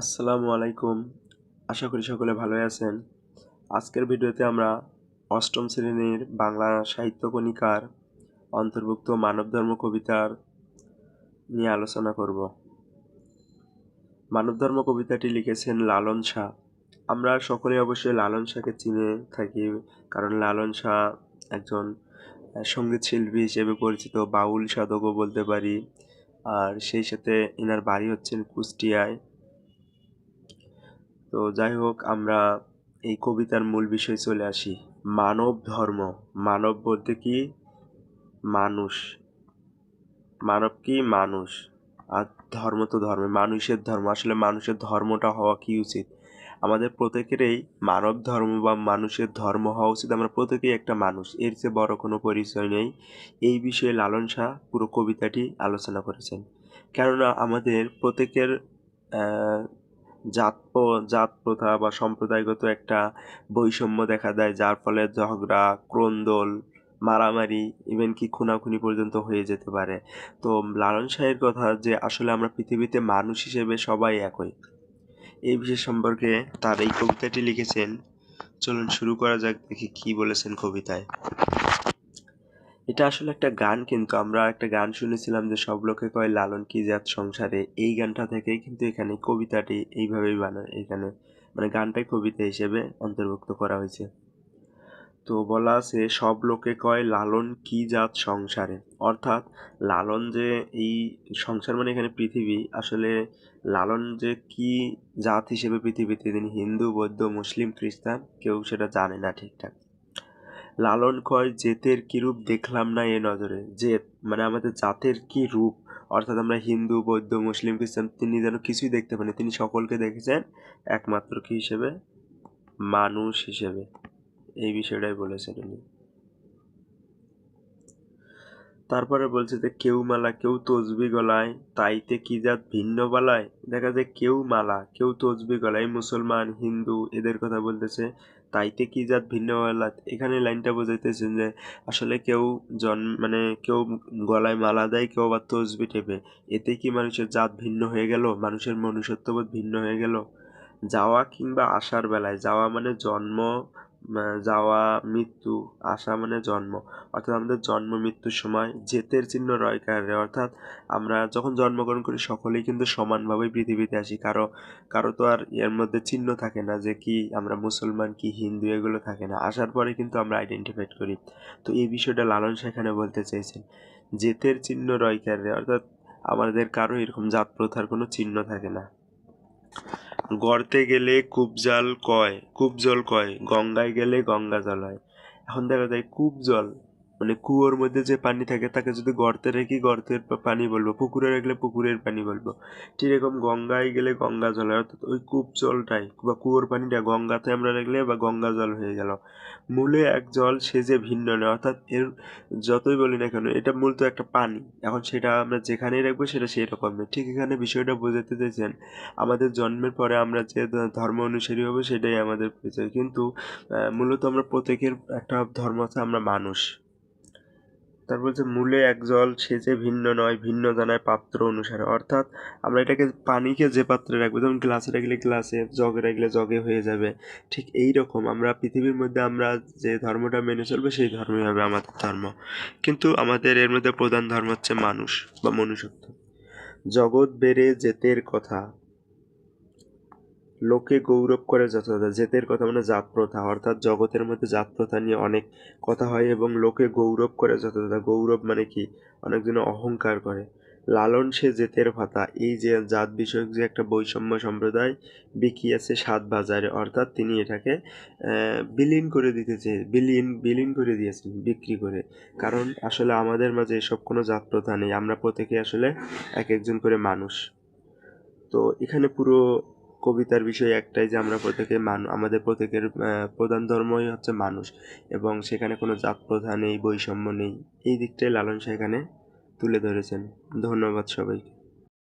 আসসালামু আলাইকুম। আশা করি সকলে ভালোই আছেন। আজকের ভিডিওতে আমরা অষ্টম শ্রেণির বাংলা সাহিত্য কণিকার অন্তর্ভুক্ত মানবধর্ম কবিতার নিয়ে আলোচনা করব। মানবধর্ম কবিতাটি লিখেছেন লালন শাহ। আমরা সকলে অবশ্যই লালন শাহকে চিনে থাকি, কারণ লালন শাহ একজন সংগীত শিল্পী হিসেবে পরিচিত, বাউল সাধকও বলতে পারি। আর সেই সাথে এনার বাড়ি হচ্ছেন কুষ্টিয়ায়। তো যাই হোক, আমরা এই কবিতার মূল বিষয় চলে আসি। মানব ধর্ম। মানব বলতে কি? মানুষ। মানব কি? মানুষ। আর ধর্ম তো ধর্ম। মানুষের ধর্ম। আসলে মানুষের ধর্মটা হওয়া কি উচিত? আমাদের প্রত্যেকেরই মানব ধর্ম বা মানুষের ধর্ম হওয়া উচিত। আমরা প্রত্যেকেই একটা মানুষ। এর চেয়ে বড় কোনো পরিচয় নেই। এই বিষয়ে লালন শাহ পুরো কবিতাটি আলোচনা করেছেন। কেননা আমাদের প্রত্যেকের জাত জাত প্রথা বা সম্প্রদায়গত একটা বৈষম্য দেখা দেয়, যার ফলে ঝগড়া ক্রন্দল মারামারি ইভেন কি খুনাখুনি পর্যন্ত হয়ে যেতে পারে। তো লালন শাহের কথা যে আসলে আমরা পৃথিবীতে মানুষ হিসেবে সবাই একই, এই বিষয় সম্পর্কে তার এই কবিতাটি লিখেছেন। চলুন শুরু করা যাক, দেখি কি বলেছেন কবিতায়। এটা আসলে একটা গান কিন্তু আমরা একটা গান শুনেছিলাম যে সব লোকে কয়, লালন কি জাত সংসারে? এই গানটা থেকেই কিন্তু এখানে কবিতাটি এইভাবেই বানায় এখানে মানে গানটাই কবিতা হিসেবে অন্তর্ভুক্ত করা হয়েছে। তো বলা আছে, সব লোকে কয়, লালন কি জাত সংসারে? অর্থাৎ লালন যে এই সংসার মানে এখানে পৃথিবী, আসলে লালন যে কি জাত হিসেবে পৃথিবীতে, তিনি হিন্দু, বৌদ্ধ, মুসলিম, খ্রিস্টান, কেউ সেটা জানে না ঠিকঠাক। লালন কয় জেতের কি রূপ দেখলাম না এ নজরে। জেত মানে আমাদের জাতের কি রূপ? অর্থাৎ আমরা হিন্দু, বৌদ্ধ, মুসলিম, খ্রিস্টান, তিনি যেন কিছুই দেখতে পান তিনি সকলকে দেখেছেন, একমাত্র কি হিসেবে? মানুষ হিসেবে। এই বিষয়টাই বলেছেন উনি। তারপরে বলছে যে, কেউ মালা, কেউ তসবি গলায়, তাইতে কি জাত ভিন্ন বালায়? দেখা যায় কেউ মালা, কেউ তসবি গলায়, মুসলমান, হিন্দু, এদের কথা বলতেছে। তাইতে কি জাত ভিন্ন বালা এখানে লাইনটা বোঝাইতেছেন যে আসলে কেউ জন মানে কেউ গলায় মালা দেয়, কেউ আবার তসবি টেপে। এতে কি মানুষের জাত ভিন্ন হয়ে গেল? মানুষের মনুষ্যত্ববোধ ভিন্ন হয়ে গেল? যাওয়া কিংবা আসার বেলায়, যাওয়া মানে জন্ম যাওয়া, মৃত্যু, আসা মানে জন্ম। অর্থাৎ আমাদের জন্ম, মৃত্যুর সময় জেতের চিহ্ন রয় কারে অর্থাৎ আমরা যখন জন্মগ্রহণ করি সকলেই কিন্তু সমানভাবেই পৃথিবীতে আসি। কারও কারও তো আর এর মধ্যে চিহ্ন থাকে না যে কি আমরা মুসলমান, কি হিন্দু, এগুলো থাকে না। আসার পরে কিন্তু আমরা আইডেন্টিফাইড করি। তো এই বিষয়টা লালন সেখানে বলতে চেয়েছেন জেতের চিহ্ন রয় কারে অর্থাৎ আমাদের কারও এরকম জাত প্রথার কোনো চিহ্ন থাকে না। গর্তে গেলে কূপ জল কয়, কূপ জল কয়, গঙ্গায় গেলে গঙ্গা জল হয়। এখন দেখা যায় কূপ জল মানে কুয়োর মধ্যে যে পানি থাকে, তাকে যদি গর্তে রেখি গর্তের পানি বলব, পুকুরে রাখলে পুকুরের পানি বলব। ঠিক এরকম গঙ্গায় গেলে গঙ্গা জল অর্থাৎ ওই কূপ জলটাই, বা কুয়োর পানিটা গঙ্গাতে আমরা রাখলে বা গঙ্গা জল হয়ে গেল। মূলে এক জল সে যে ভিন্ন নয়, অর্থাৎ এর যতই বলি না কেন, এটা মূলত একটা পানি। এখন সেটা আমরা যেখানেই রাখব, সেটা সেই রকমের ঠিক এখানে বিষয়টা বোঝাতে চাইছেন, আমাদের জন্মের পরে আমরা যে ধর্ম অনুসারী হব, সেটাই আমাদের পরিচয়। কিন্তু মূলত আমরা প্রত্যেকের একটা ধর্ম আছে আমরা মানুষ। তারপর বলছে, মূলে এক জল, সে যে ভিন্ন নয়, ভিন্ন জানায় পাত্র অনুসারে। অর্থাৎ আমরা এটাকে পানিকে যে পাত্রে রাখব, যেমন গ্লাসে রাখলে গ্লাসে, জগে রাখলে জগে হয়ে যাবে। ঠিক এই রকম আমরা পৃথিবীর মধ্যে আমরা যে ধর্মটা মেনে চলবো, সেই ধর্মই হবে আমাদের ধর্ম। কিন্তু আমাদের এর মধ্যে প্রধান ধর্ম হচ্ছে মানুষ বা মনুষ্যত্ব। জগৎ বেড়ে যেতের কথা লোকে গৌরব করে যথাযথ জেতের কথা মানে জাত প্রথা অর্থাৎ জগতের মধ্যে জাত প্রথা নিয়ে অনেক কথা হয় এবং লোকে গৌরব করে যথাযথ গৌরব মানে কি? অনেকজন অহংকার করে। লালন সে জেতের ভাতা। এই যে জাত বিষয়ক যে একটা বৈষম্য সম্প্রদায়, বিকিয়েছে সাত বাজারে। অর্থাৎ তিনি এটাকে বিলীন করে দিতে চেয়ে বিলীন বিলীন করে দিয়েছেন, বিক্রি করে। কারণ আসলে আমাদের মাঝে এসব কোনো জাত প্রথা নেই। আমরা প্রত্যেকে আসলে এক একজন করে মানুষ। তো এখানে পুরো কবিতার বিষয় একটাই যে আমরা প্রত্যেকে মান আমাদের প্রত্যেকের প্রধান ধর্মই হচ্ছে মানুষ এবং সেখানে কোনো জাত প্রথা নেই, বৈষম্য নেই। এই দিকটাই লালন সেখানে তুলে ধরেছেন। ধন্যবাদ সবাইকে।